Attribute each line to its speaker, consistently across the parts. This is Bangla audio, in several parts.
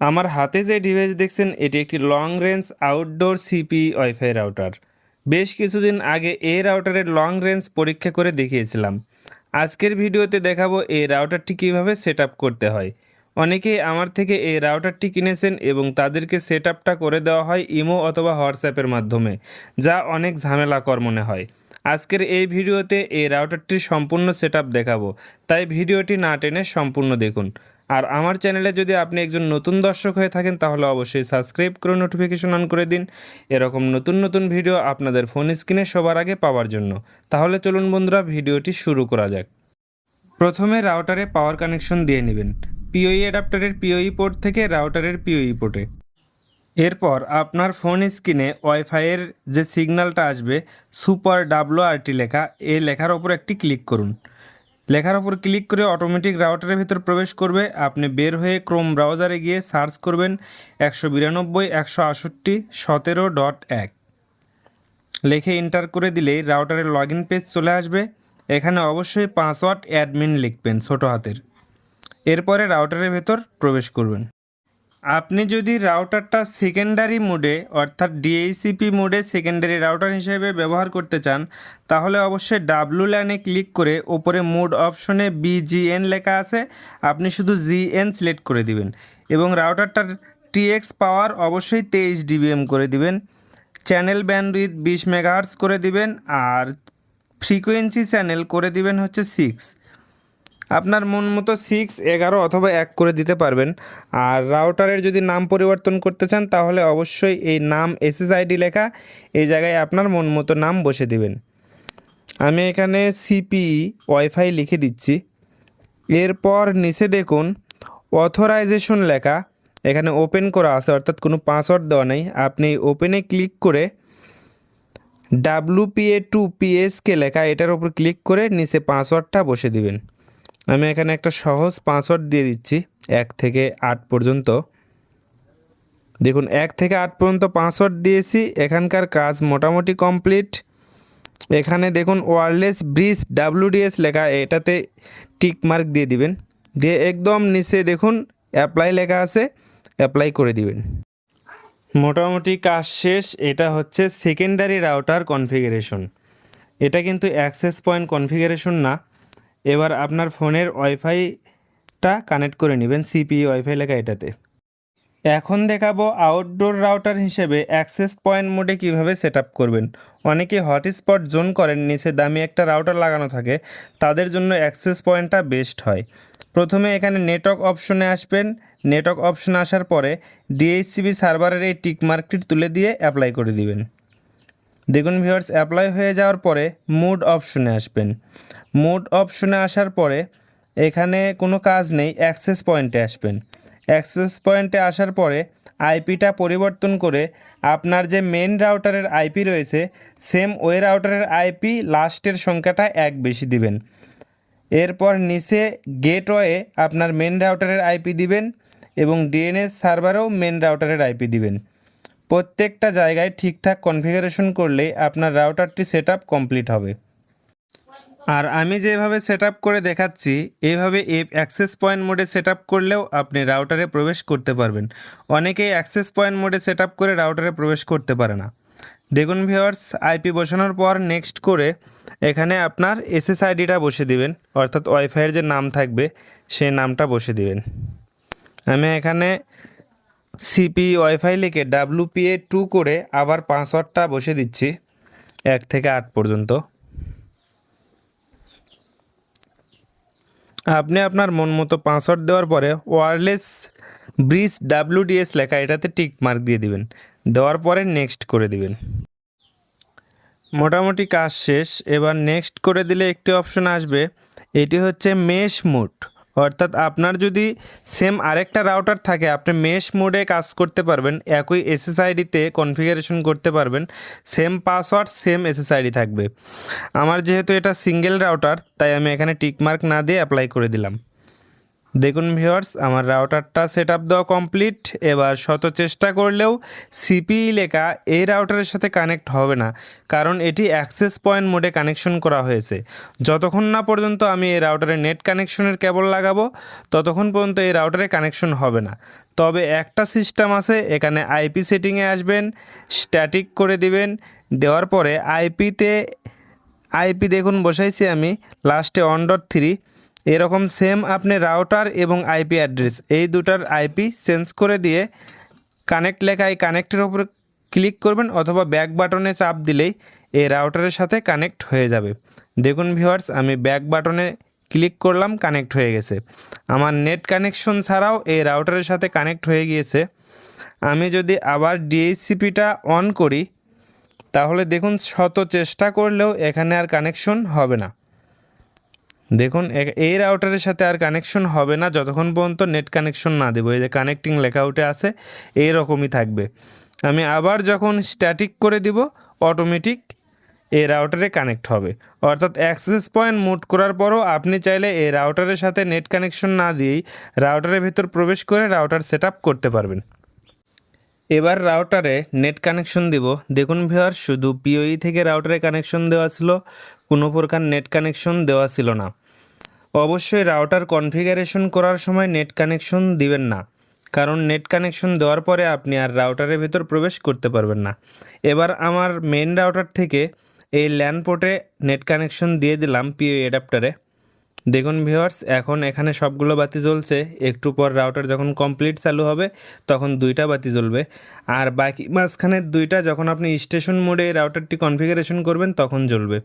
Speaker 1: আমার হাতে যে ডিভাইস দেখছেন, এটি একটি long range outdoor CP wifi router বেশ কিছুদিন আগে এই রাউটারের লং রেঞ্জ পরীক্ষা করে দেখিয়েছিলাম। আজকের ভিডিওতে দেখাবো এই রাউটারটি কীভাবে সেট করতে হয়। অনেকেই আমার থেকে এই রাউটারটি কিনেছেন এবং তাদেরকে সেট করে দেওয়া হয় ইমো অথবা হোয়াটসঅ্যাপের মাধ্যমে, যা অনেক ঝামেলাকর মনে হয়। আজকের এই ভিডিওতে এই রাউটারটির সম্পূর্ণ সেট দেখাবো, তাই ভিডিওটি না টেনে সম্পূর্ণ দেখুন। আর আমার চ্যানেলে যদি আপনি একজন নতুন দর্শক হয়ে থাকেন, তাহলে অবশ্যই সাবস্ক্রাইব করে নোটিফিকেশন অন করে দিন। এরকম নতুন নতুন ভিডিও আপনাদের ফোন স্ক্রিনে সবার আগে পাওয়ার জন্য। তাহলে চলুন বন্ধুরা ভিডিওটি শুরু করা যাক। প্রথমে রাউটারে পাওয়ার কানেকশন দিয়ে নেবেন। পিওই অ্যাডাপ্টারের পিওই পোর্ট থেকে রাউটারের পিওই পোর্টে এরপর আপনার ফোন স্ক্রিনে ওয়াইফাইয়ের যে সিগন্যালটা আসবে সুপার ডাব্লু আরটি লেখা এই লেখার ওপর একটি ক্লিক করুন। লেখার ওপর ক্লিক করে অটোমেটিক রাউটারের ভিতর প্রবেশ করবে। আপনি বের হয়ে ক্রোম ব্রাউজারে গিয়ে সার্চ করবেন একশো বিরানব্বই, একশো আষট্টি সতেরো ডট এক। লেখে এন্টার করে দিলেই রাউটারের লগ পেজ চলে আসবে। এখানে অবশ্যই পাসওয়ার্ড অ্যাডমিন লিখবেন ছোটো হাতের। এরপরে রাউটারের ভেতর প্রবেশ করবেন। আপনি যদি রাউটারটা সেকেন্ডারি মোডে অর্থাৎ ডিএইসিপি মোডে সেকেন্ডারি রাউটার হিসেবে ব্যবহার করতে চান, তাহলে অবশ্যই ডাব্লু লাইনে ক্লিক করে ওপরে মোড অপশনে বিজিএন লেখা আছে, আপনি শুধু জিএন সিলেক্ট করে দিবেন। এবং রাউটারটার টিএক্স পাওয়ার অবশ্যই তেইশ ডিবিএম করে দিবেন। চ্যানেল ব্যান্ডউইথ বিশ মেগাহার্স করে দিবেন, আর ফ্রিকোয়েন্সি চ্যানেল করে দিবেন হচ্ছে সিক্স আপনার মন মতো সিক্স এগারো অথবা এক করে দিতে পারবেন। আর রাউটারের যদি নাম পরিবর্তন করতে চান, তাহলে অবশ্যই এই নাম এসএসআইডি লেখা এই জায়গায় আপনার মন মতো নাম বসে দিবেন। আমি এখানে সিপি ওয়াইফাই লিখে দিচ্ছি। এরপর নিচে দেখুন অথরাইজেশন লেখা। এখানে ওপেন করা আছে, অর্থাৎ কোনো পাসওয়ার্ড দেওয়া নেই। আপনি ওপেনে ক্লিক করে ডাব্লুপিএ টু পিএসকে লেখা, এটার উপর ক্লিক করে নিচে পাসওয়ার্ডটা বসে দিবেন। আমি এখানে একটা সহজ পাসওয়ার্ড দিয়ে দিচ্ছি, এক থেকে আট পর্যন্ত। দেখুন, এক থেকে আট পর্যন্ত পাসওয়ার্ড দিয়েছি, এখানকার কাজ মোটামুটি কমপ্লিট এখানে দেখুন ওয়ারলেস ব্রিজ ডাব্লুডিএস লেখা, এটাতে টিক মার্ক দিয়ে দিবেন। দিয়ে একদম নিচে দেখুন অ্যাপ্লাই লেখা আছে অ্যাপ্লাই করে দিবেন। মোটামুটি কাজ শেষ, এটা হচ্ছে সেকেন্ডারি রাউটার কনফিগারেশন এটা কিন্তু অ্যাক্সেস পয়েন্ট কনফিগারেশন না। এবার আপনার ফোনের ওয়াইফাইটা কানেক্ট করে নেবেন সিপি ওয়াইফাই লেখা এটাতে। এখন দেখাবো আউটডোর রাউটার হিসেবে অ্যাক্সেস পয়েন্ট মোডে কীভাবে সেট করবেন। অনেকে হটস্পট জোন করেন, নিচে দামি একটা রাউটার লাগানো থাকে, তাদের জন্য অ্যাক্সেস পয়েন্টটা বেস্ট হয়। প্রথমে এখানে নেটওয়ার্ক অপশনে আসবেন নেটওয়ার্ক অপশনে আসার পরে ডিএইচসিবি সার্ভারের এই টিক মার্কটি তুলে দিয়ে অ্যাপ্লাই করে দিবেন। দেখুন ভিউয়ার্স অ্যাপ্লাই হয়ে যাওয়ার পরে মুড অপশনে আসবেন। মুড অপশনে আসার পরে এখানে কোনো কাজ নেই অ্যাক্সেস পয়েন্টে আসবেন। অ্যাক্সেস পয়েন্টে আসার পরে আইপিটা পরিবর্তন করে আপনার যে মেন রাউটারের আইপি রয়েছে সেম ওয়ে রাউটারের আইপি লাস্টের সংখ্যাটা এক বেশি দিবেন। এরপর নিচে গেটওয়ে আপনার মেন রাউটারের আইপি দিবেন এবং ডিএনএস সার্ভারেও মেন রাউটারের আইপি দিবেন। প্রত্যেকটা জায়গায় ঠিকঠাক কনফিগারেশন করলে আপনার রাউটারটি সেট কমপ্লিট হবে। আর আমি যেভাবে সেট করে দেখাচ্ছি এইভাবে এপ অ্যাক্সেস পয়েন্ট মোডে সেট করলেও আপনি রাউটারে প্রবেশ করতে পারবেন। অনেকেই অ্যাক্সেস পয়েন্ট মোডে সেট করে রাউটারে প্রবেশ করতে পারে না। দেখুন ভিওয়ার্স আইপি বসানোর পর নেক্সট করে এখানে আপনার এসএসআইডিটা বসে দিবেন, অর্থাৎ ওয়াইফাইয়ের যে নাম থাকবে, সেই নামটা বসে দিবেন। আমি এখানে সিপি ওয়াইফাই লিখে ডাব্লুপিএ টু করে আবার পাসওয়ার্ডটা বসে দিচ্ছি, এক থেকে আট পর্যন্ত। আপনি আপনার মন মতো পাসওয়ার্ড দেওয়ার পরে ওয়ারলেস ব্রিজ ডাব্লিউডিএস লেখা এটাতে টিক মার্ক দিয়ে দিবেন। দেওয়ার পরে নেক্সট করে দিবেন। মোটামুটি কাজ শেষ। এবার নেক্সট করে দিলে একটি অপশন আসবে। এটি হচ্ছে মেশ মোড অর্থাৎ আপনার যদি সেম আরেকটা রাউটার থাকে, আপনি মেশ মোডে কাজ করতে পারবেন, একই এসএসআইডিতে কনফিগারেশন করতে পারবেন সেম পাসওয়ার্ড সেম এসএসআইডি থাকবে। আমার যেহেতু এটা সিঙ্গেল রাউটার তাই আমি এখানে টিকমার্ক না দিয়ে অ্যাপ্লাই করে দিলাম। দেখুন ভিউয়ার্স আমার রাউটারটা সেট আপ দেওয়া কমপ্লিট এবার শত চেষ্টা করলেও সিপিই লেখা এই রাউটারের সাথে কানেক্ট হবে না, কারণ এটি অ্যাক্সেস পয়েন্ট মোডে কানেকশন করা হয়েছে। যতক্ষণ না পর্যন্ত আমি এই রাউটারে নেট কানেকশনের কেবল লাগাবো, ততক্ষণ পর্যন্ত এই রাউটারে কানেকশন হবে না। তবে একটা সিস্টেম আছে, এখানে আইপি সেটিংয়ে আসবেন স্ট্যাটিক করে দিবেন, দেওয়ার পরে আইপিতে আইপি দেখুন, বসাইছি আমি লাস্টে অন ডট থ্রি এরকম সেম আপনি রাউটার এবং আইপি অ্যাড্রেস এই দুটার আইপি চেঞ্জ করে দিয়ে কানেক্ট লেখা এই কানেক্টের উপরে ক্লিক করবেন অথবা ব্যাক বাটনে চাপ দিলেই এই রাউটারের সাথে কানেক্ট হয়ে যাবে। দেখুন ভিউয়ার্স আমি ব্যাক বাটনে ক্লিক করলাম কানেক্ট হয়ে গেছে। আমার নেট কানেকশন ছাড়াও এই রাউটারের সাথে কানেক্ট হয়ে গিয়েছে। আমি যদি আবার ডিএইচসিপিটা অন করি, তাহলে দেখুন শত চেষ্টা করলেও এখানে আর কানেকশন হবে না। দেখুন এই রাউটারের সাথে আর কানেকশন হবে না, যতক্ষণ পর্যন্ত নেট কানেকশন না দেবো। এই যে কানেক্টিং লেখা উঠে আছে এই রকমই থাকবে। আমি আবার যখন স্ট্যাটিক করে দিব অটোমেটিক এই রাউটারে কানেক্ট হবে। অর্থাৎ অ্যাক্সেস পয়েন্ট মুট করার পরও আপনি চাইলে এই রাউটারের সাথে নেট কানেকশন না দিয়েই রাউটারের ভেতর প্রবেশ করে রাউটার সেট করতে পারবেন। এবার রাউটারে নেট কানেকশন দিব। দেখুন ভিওয়ার শুধু পিওই থেকে রাউটারে কানেকশন দেওয়া ছিল, কোনো প্রকার নেট কানেকশন দেওয়া ছিল না। অবশ্যই রাউটার কনফিগারেশন করার সময় নেট কানেকশন দিবেন না। কারণ নেট কানেকশন দেওয়ার পরে আপনি আর রাউটারের ভেতর প্রবেশ করতে পারবেন না। এবার আমার মেন রাউটার থেকে এই ল্যান্ড পোর্টে নেট কানেকশন দিয়ে দিলাম পিওই অ্যাডাপ্টারে দেখুন ভিউয়ার্স, এখন এখানে সবগুলো বাতি জ্বলছে। একটু পর রাউটার যখন কমপ্লিট চালু হবে, তখন দুইটা বাতি জ্বলবে। আর বাকি মাঝখানের দুইটা যখন আপনি স্টেশন মোডে রাউটারটি কনফিগারেশন করবেন, তখন জ্বলবে।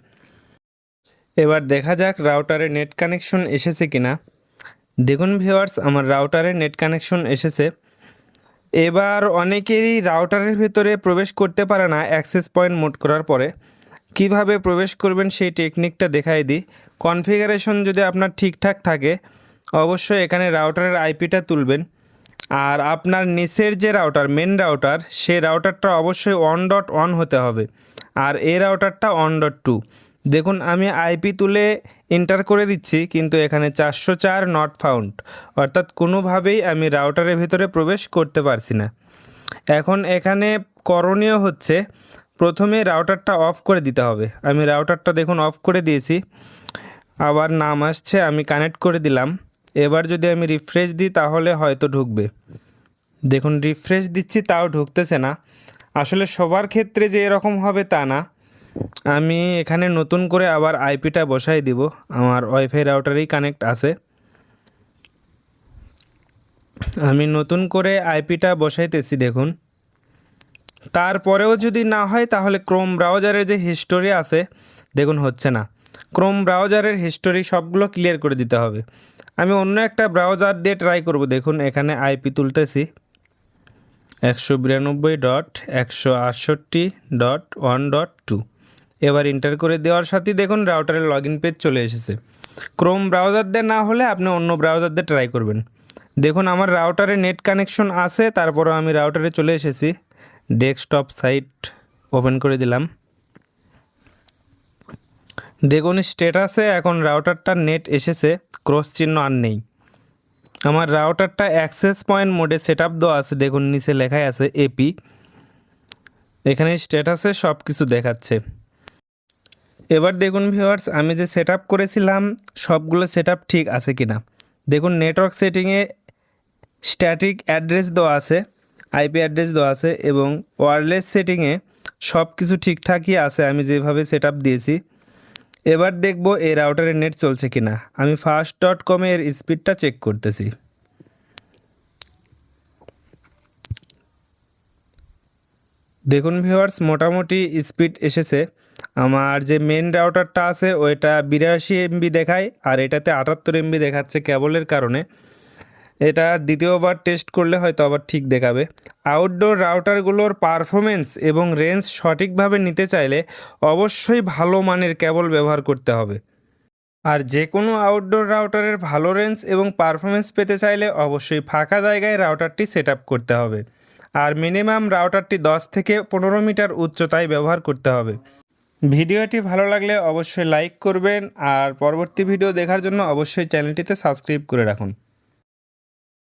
Speaker 1: এবার দেখা যাক রাউটারে নেট কানেকশন এসেছে কিনা। দেখুন ভিউয়ার্স, আমার রাউটারে নেট কানেকশন এসেছে। এবার অনেকেরই রাউটারের ভেতরে প্রবেশ করতে পারে না অ্যাক্সেস পয়েন্ট মোড করার পরে। কীভাবে প্রবেশ করবেন সেই টেকনিকটা দেখাই দিই। কনফিগারেশন যদি আপনার ঠিকঠাক থাকে, অবশ্যই এখানে রাউটারের আইপিটা তুলবেন। আর আপনার নিচের যে রাউটার মেন রাউটার সেই রাউটারটা অবশ্যই অন ডট অন হতে হবে। আর এই রাউটারটা অন ডট টু দেখুন, আমি আইপি তুলে এন্টার করে দিচ্ছি, কিন্তু এখানে চারশো চার নট ফাউন্ড অর্থাৎ কোনোভাবেই আমি রাউটারের ভেতরে প্রবেশ করতে পারছি না। এখন এখানে করণীয় হচ্ছে প্রথমে রাউটারটা অফ করে দিতে হবে। আমি রাউটারটা দেখুন অফ করে দিয়েছি। আবার নাম আসছে, আমি কানেক্ট করে দিলাম। এবার যদি আমি রিফ্রেশ দিই, তাহলে হয়তো ঢুকবে। দেখুন রিফ্রেশ দিচ্ছি, তাও ঢুকতেছে না। আসলে সবার ক্ষেত্রে যে এরকম হবে তা না। আমি এখানে নতুন করে আবার আইপিটা বসাই দিব। আমার ওয়াইফাই রাউটারেই কানেক্ট আছে। আমি নতুন করে আইপিটা বসাইতেছি, দেখুন। তারপরেও যদি না হয়, তাহলে ক্রোম ব্রাউজারের যে হিস্টোরি আছে, দেখুন হচ্ছে না। ক্রোম ব্রাউজারের হিস্টোরি সবগুলো ক্লিয়ার করে দিতে হবে। আমি অন্য একটা ব্রাউজার দিয়ে ট্রাই করব। দেখুন, এখানে আইপি তুলতেছি। একশো বিরানব্বই ডট একশো আটষট্টি ডট ওয়ান ডট টু। এবার এন্টার করে দেওয়ার সাথেই দেখুন রাউটারের লগ ইন পেজ চলে এসেছে। ক্রোম ব্রাউজার দিয়ে না হলে আপনি অন্য ব্রাউজার দিয়ে ট্রাই করবেন। দেখুন, আমার রাউটারে নেট কানেকশন আছে, তারপরেও আমি রাউটারে চলে এসেছি। ডেস্কটপ সাইট ওপেন করে দিলাম। দেখুন স্টেটাসে এখন রাউটারটার নেট এসেছে, ক্রস চিহ্ন আর নেই। আমার রাউটারটা অ্যাক্সেস পয়েন্ট মোডে সেট আপ দেওয়া আছে, দেখুন, নিচে লেখাই আছে এপি এখানে স্ট্যাটাসে সব কিছু দেখাচ্ছে। এবার দেখুন ভিউয়ার্স আমি যে সেট করেছিলাম, সবগুলো সেট ঠিক আছে কি না দেখুন নেটওয়ার্ক সেটিংয়ে স্ট্যাটিক অ্যাড্রেস দেওয়া আছে। আইপি অ্যাড্রেস দেওয়া আছে এবং ওয়্যারলেস সেটিংয়ে সব কিছু ঠিকঠাকই আছে, আমি যেভাবে সেট দিয়েছি। এবার দেখব এই রাউটারের নেট চলছে কি না আমি ফাস্ট ডট কমে এর স্পিডটা চেক করতেছি। দেখুন ভিউয়ার্স মোটামুটি স্পিড এসেছে। আমার যে মেন রাউটারটা আছে, ওইটা বিরাশি এমবি দেখায়, আর এটাতে আটাত্তর এমবি দেখাচ্ছে কেবলের কারণে। এটা দ্বিতীয়বার টেস্ট করলে হয়তো আবার ঠিক দেখাবে। আউটডোর রাউটারগুলোর পারফরমেন্স এবং রেঞ্জ সঠিকভাবে নিতে চাইলে অবশ্যই ভালো মানের কেবল ব্যবহার করতে হবে। আর যে কোনো আউটডোর রাউটারের ভালো রেঞ্জ এবং পারফরমেন্স পেতে চাইলে অবশ্যই ফাঁকা জায়গায় রাউটারটি সেট করতে হবে। আর মিনিমাম রাউটারটি 10 থেকে পনেরো মিটার উচ্চতায় ব্যবহার করতে হবে। ভিডিওটি ভালো লাগলে অবশ্যই লাইক করবেন আর পরবর্তী ভিডিও দেখার জন্য অবশ্যই চ্যানেলটিতে সাবস্ক্রাইব করে রাখুন।